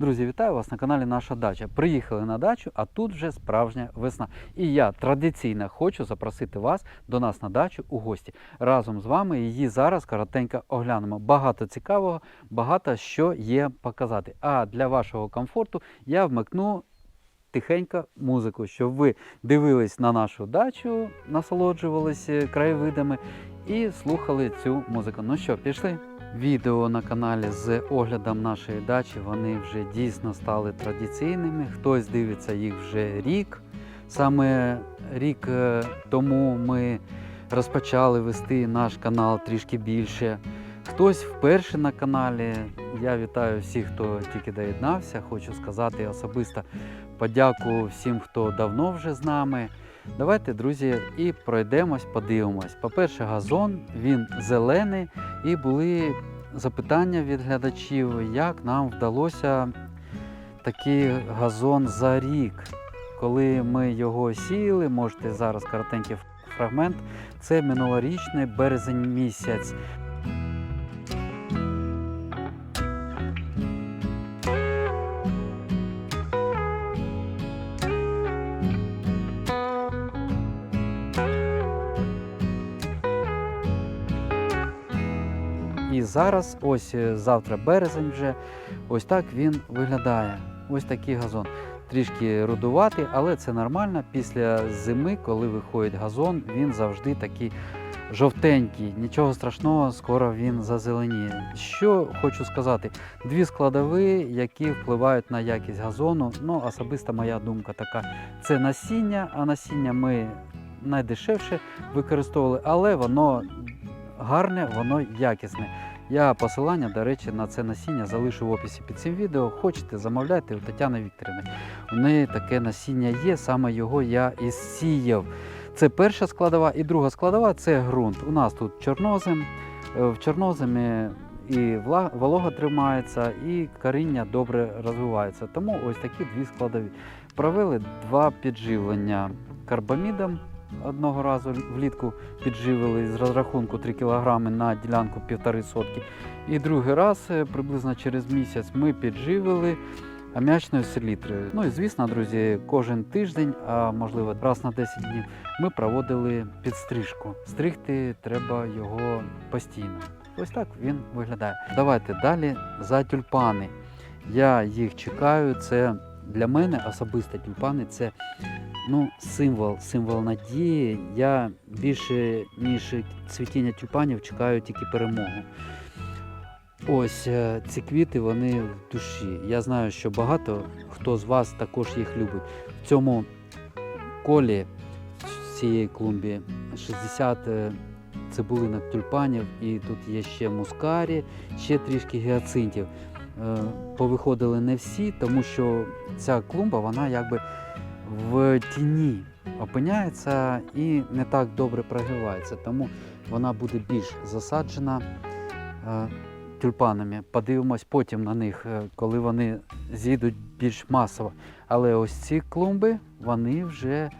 Друзі, вітаю вас на каналі Наша Дача. Приїхали на дачу, а тут вже справжня весна. І я традиційно хочу запросити вас до нас на дачу у гості. Разом з вами її зараз коротенько оглянемо. Багато цікавого, багато що є показати. А для вашого комфорту я вмикну тихенько музику, щоб ви дивились на нашу дачу, насолоджувалися краєвидами і слухали цю музику. Ну що, пішли? Відео на каналі з оглядом нашої дачі вони вже дійсно стали традиційними. Хтось дивиться їх вже рік. Саме рік е, тому ми розпочали вести наш канал трішки більше. Хтось вперше на каналі. Я вітаю всіх, хто тільки доєднався. Хочу сказати особисто подяку всім, хто давно вже з нами. Давайте, друзі, і пройдемось, подивимось. По-перше, газон, він зелений, і були запитання від глядачів, як нам вдалося такий газон за рік. Коли ми його сіяли, можете зараз коротенький фрагмент. Це минулорічний березень місяць. Зараз, ось е, завтра березень вже, ось так він виглядає. Ось такий газон. Трішки рудуватий, але це нормально. Після зими, коли виходить газон, він завжди такий жовтенький. Нічого страшного, скоро він зазеленіє. Що хочу сказати, дві складові, які впливають на якість газону. Ну, особиста моя думка така: це насіння, а насіння ми найдешевше використовували, але воно гарне, воно якісне. Я посилання, до речі, на це насіння залишу в описі під цим відео. Хочете, замовляйте у Тетяни Вікторівни. У неї таке насіння є, саме його я і сіяв. Це перша складова, і друга складова це ґрунт. У нас тут чорнозем. Е, В чорноземі і волога тримається, і коріння добре розвивається. Тому ось такі дві складові. Провели два підживлення карбамідом. Одного разу влітку підживили з розрахунку 3 кг на ділянку 1,5 сотки. І другий раз, е, приблизно через місяць, ми підживили аміачною селітрою. Ну і звісно, друзі, кожен тиждень, а можливо раз на 10 днів, ми проводили підстрижку. Стригти треба його постійно. Ось так він виглядає. Давайте далі за тюльпани. Я їх чекаю. Це для мене особисто тюльпани це ну, символ, символ надії. Я більше, ніж цвітіння тюльпанів, чекаю тільки перемогу. Ось е, ці квіти, вони в душі. Я знаю, що багато хто з вас також їх любить. В цьому колі цієї клумбі 60 е, цибулинок тюльпанів, і тут є ще мускарі, ще трішки гіацинтів. Е, Повиходили не всі, тому що ця клумба, вона якби в тіні опиняється і не так добре прогрівається. Тому вона буде більш засаджена е, тюльпанами. Подивимось потім на них, е, коли вони зійдуть більш масово. Але ось ці клумби, вони вже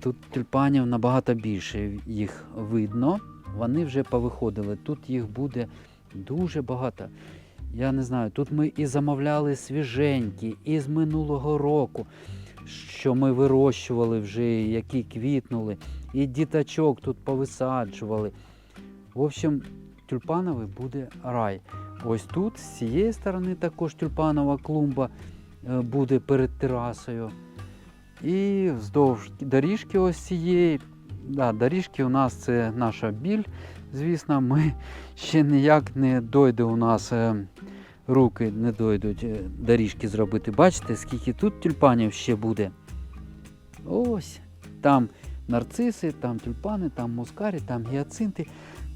тут тюльпанів набагато більше їх видно. Вони вже повиходили. Тут їх буде дуже багато. Я не знаю, тут ми і замовляли свіженькі, і з минулого року, що ми вирощували вже, які квітнули, і діточок тут повисаджували. В общем, тюльпановий буде рай. Ось тут, з цієї сторони, також тюльпанова клумба е, буде перед терасою. І вздовж доріжки ось цієї. Да, доріжки у нас це наша біль. Звісно, ми ще ніяк не дойде у нас е, руки, не дойдуть е, доріжки зробити. Бачите, скільки тут тюльпанів ще буде. Ось. Там нарциси, там тюльпани, там мускарі, там гіацинти.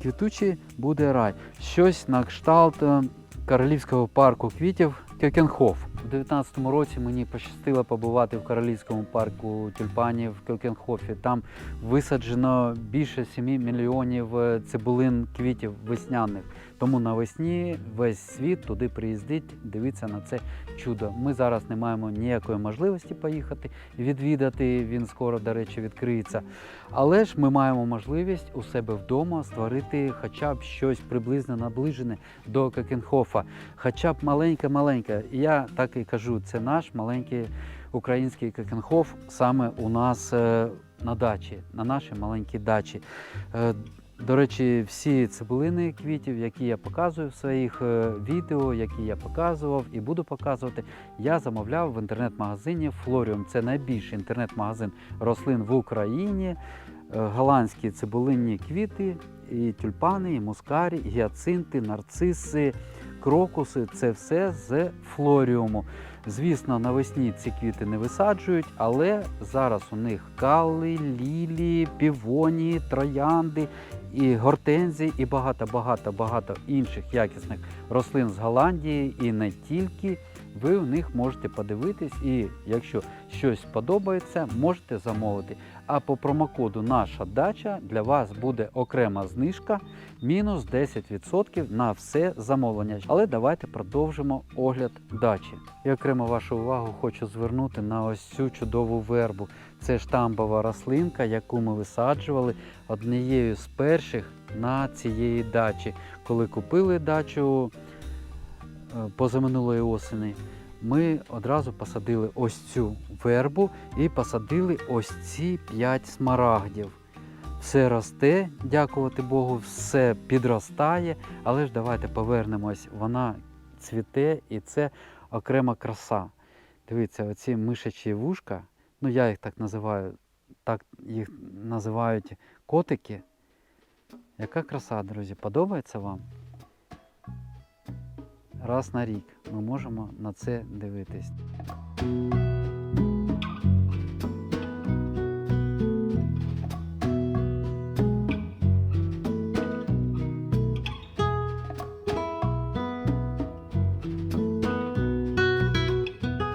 Квітучий буде рай. Щось на кшталт е, Королівського парку квітів Кьокенхоф. У 2019 році мені пощастило побувати в Королівському парку тюльпанів в Кьокенхофі. Там висаджено більше 7 мільйонів е, цибулин квітів весняних. Тому навесні весь світ туди приїздить, дивиться на це чудо. Ми зараз не маємо ніякої можливості поїхати відвідати. Він скоро, до речі, відкриється. Але ж ми маємо можливість у себе вдома створити хоча б щось приблизно наближене до Кекенхофа, хоча б маленьке-маленьке. Я так і кажу, це наш маленький український Кекенхоф саме у нас е, на дачі, на нашій маленькій дачі. До речі, всі цибулини квітів, які я показую в своїх е, відео, які я показував і буду показувати, я замовляв в інтернет-магазині Florium. Це найбільший інтернет-магазин рослин в Україні. Е, Голландські цибулинні квіти, і тюльпани, і мускарі, і гіацинти, нарциси, крокуси це все з флоріуму. Звісно, навесні ці квіти не висаджують, але зараз у них кали, лілії, півоні, троянди, і гортензії, і багато-багато багато інших якісних рослин з Голландії, і не тільки. Ви у них можете подивитись, і якщо щось подобається, можете замовити. А по промокоду Наша дача для вас буде окрема знижка мінус 10% на все замовлення. Але давайте продовжимо огляд дачі. І окремо вашу увагу хочу звернути на ось цю чудову вербу. Це штамбова рослинка, яку ми висаджували однією з перших на цієї дачі. Коли купили дачу позаминулої осені, ми одразу посадили ось цю вербу і посадили ось ці 5 смарагдів. Все росте, дякувати Богу, все підростає, але ж давайте повернемось, вона цвіте і це окрема краса. Дивіться, оці мишачі вушка, ну я їх так називаю, так їх називають котики. Яка краса, друзі, подобається вам? Раз на рік ми можемо на це дивитись.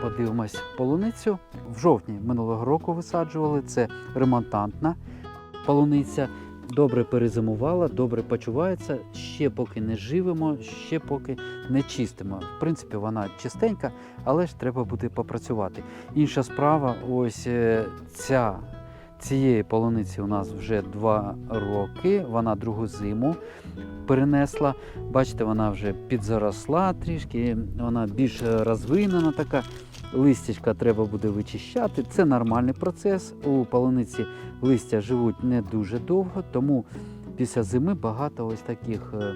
Подивимось полуницю. В жовтні минулого року висаджували. Це ремонтантна полуниця. Добре перезимувала, добре почувається. Ще поки не живемо, ще поки не чистимо. В принципі, вона чистенька, але ж треба буде попрацювати. Інша справа, ось е, ця. Цієї полуниці у нас вже два роки. Вона другу зиму перенесла. Бачите, вона вже підзаросла трішки, вона більш розвинена така. Листячка треба буде вичищати. Це нормальний процес. У полуниці листя живуть не дуже довго, тому після зими багато ось таких е,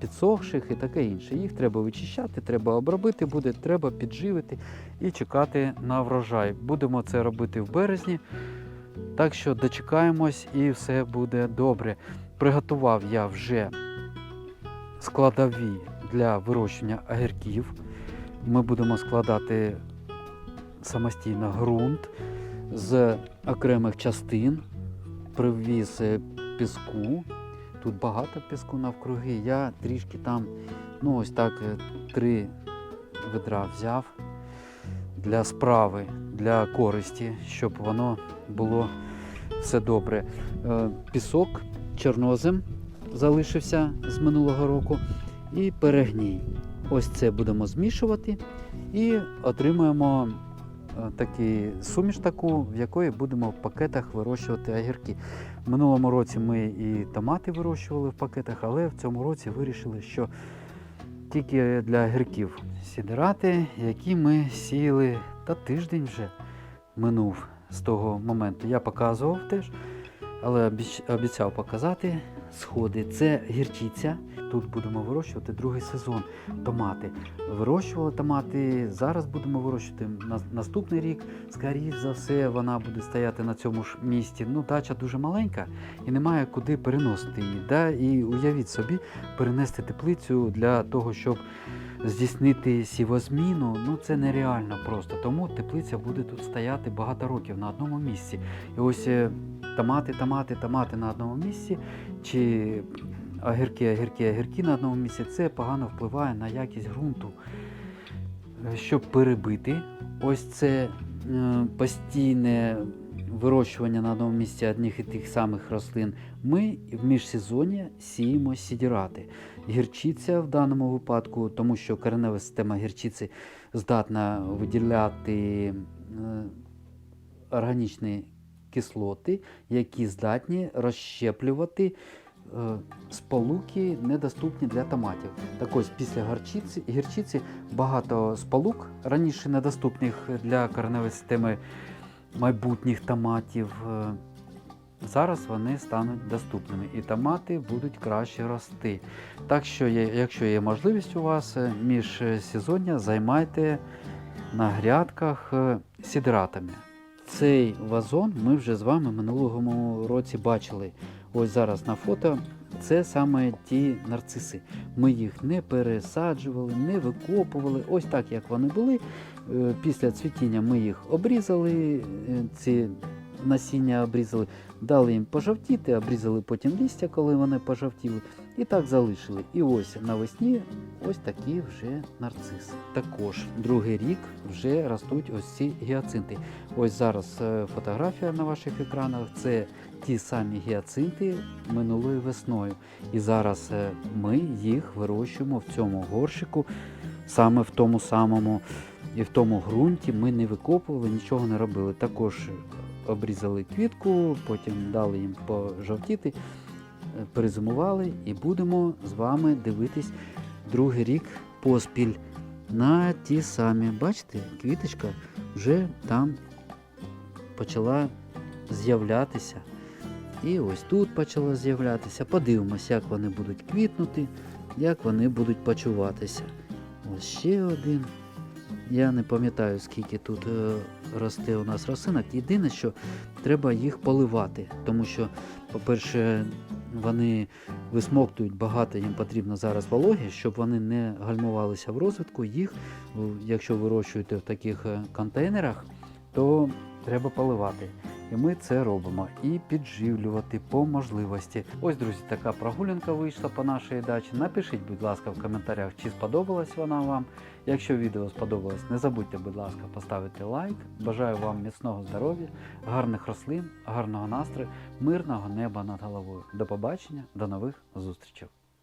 підсохших і таке інше. Їх треба вичищати, треба обробити буде, треба підживити і чекати на врожай. Будемо це робити в березні. Так що дочекаємось і все буде добре. Приготував я вже складові для вирощення огірків. Ми будемо складати самостійно ґрунт з окремих частин, привіз е, піску. Тут багато піску навкруги. Я трішки там, ну ось так, е, три ведра взяв для справи, для користі, щоб воно було все добре. Е, Пісок, чорнозем залишився з минулого року і перегній. Ось це будемо змішувати і отримуємо е, такі суміш таку, в якої будемо в пакетах вирощувати огірки. В минулому році ми і томати вирощували в пакетах, але в цьому році вирішили, що тільки для огірків сідирати, які ми сіяли та тиждень вже минув з того моменту. Я показував теж, але обіцяв показати сходи. Це гірчиця. Тут будемо вирощувати другий сезон томати. Вирощували томати, зараз будемо вирощувати на наступний рік. Скоріше за все, вона буде стояти на цьому ж місці. Ну, дача дуже маленька і немає куди переносити її. Да? І уявіть собі, перенести теплицю для того, щоб здійснити сівозміну, ну це нереально просто. Тому теплиця буде тут стояти багато років на одному місці. І ось е, томати, томати, томати на одному місці, чи огірки, огірки, огірки на одному місці, це погано впливає на якість ґрунту. Е, Щоб перебити ось це е, постійне вирощування на одному місці одних і тих самих рослин, ми в міжсезоння сіємо сідірати. Гірчиця в даному випадку, тому що коренева система гірчиці здатна виділяти е, органічні кислоти, які здатні розщеплювати е, сполуки, недоступні для томатів. Так ось після горчиці, гірчиці багато сполук, раніше недоступних для кореневої системи майбутніх томатів. Зараз вони стануть доступними і томати будуть краще рости. Так що, якщо є можливість у вас е, між сезоння, займайте на грядках е, сідратами. Цей вазон ми вже з вами минулому році бачили. Ось зараз на фото. Це саме ті нарциси. Ми їх не пересаджували, не викопували. Ось так, як вони були. Е, Після цвітіння ми їх обрізали, ці насіння обрізали, дали їм пожовтіти, обрізали потім листя, коли вони пожовтіли, і так залишили. І ось навесні ось такі вже нарциси. Також другий рік вже ростуть ось ці гіацинти. Ось зараз е, фотографія на ваших екранах. Це ті самі гіацинти минулою весною. І зараз е, ми їх вирощуємо в цьому горщику, саме в тому самому і в тому ґрунті ми не викопували, нічого не робили. Також обрізали квітку, потім дали їм пожовтіти, е, перезимували і будемо з вами дивитись другий рік поспіль на ті самі. Бачите, квіточка вже там почала з'являтися. І ось тут почала з'являтися. Подивимося, як вони будуть квітнути, як вони будуть почуватися. Ось ще один. Я не пам'ятаю, скільки тут е, росте у нас росинок. Єдине, що треба їх поливати, тому що, по-перше, вони висмоктують багато, їм потрібно зараз вологи, щоб вони не гальмувалися в розвитку. Їх, якщо вирощуєте в таких е, контейнерах, то треба поливати. І ми це робимо і підживлювати по можливості. Ось, друзі, така прогулянка вийшла по нашій дачі. Напишіть, будь ласка, в коментарях, чи сподобалась вона вам. Якщо відео сподобалось, не забудьте, будь ласка, поставити лайк. Бажаю вам міцного здоров'я, гарних рослин, гарного настрою, мирного неба над головою. До побачення, до нових зустрічей.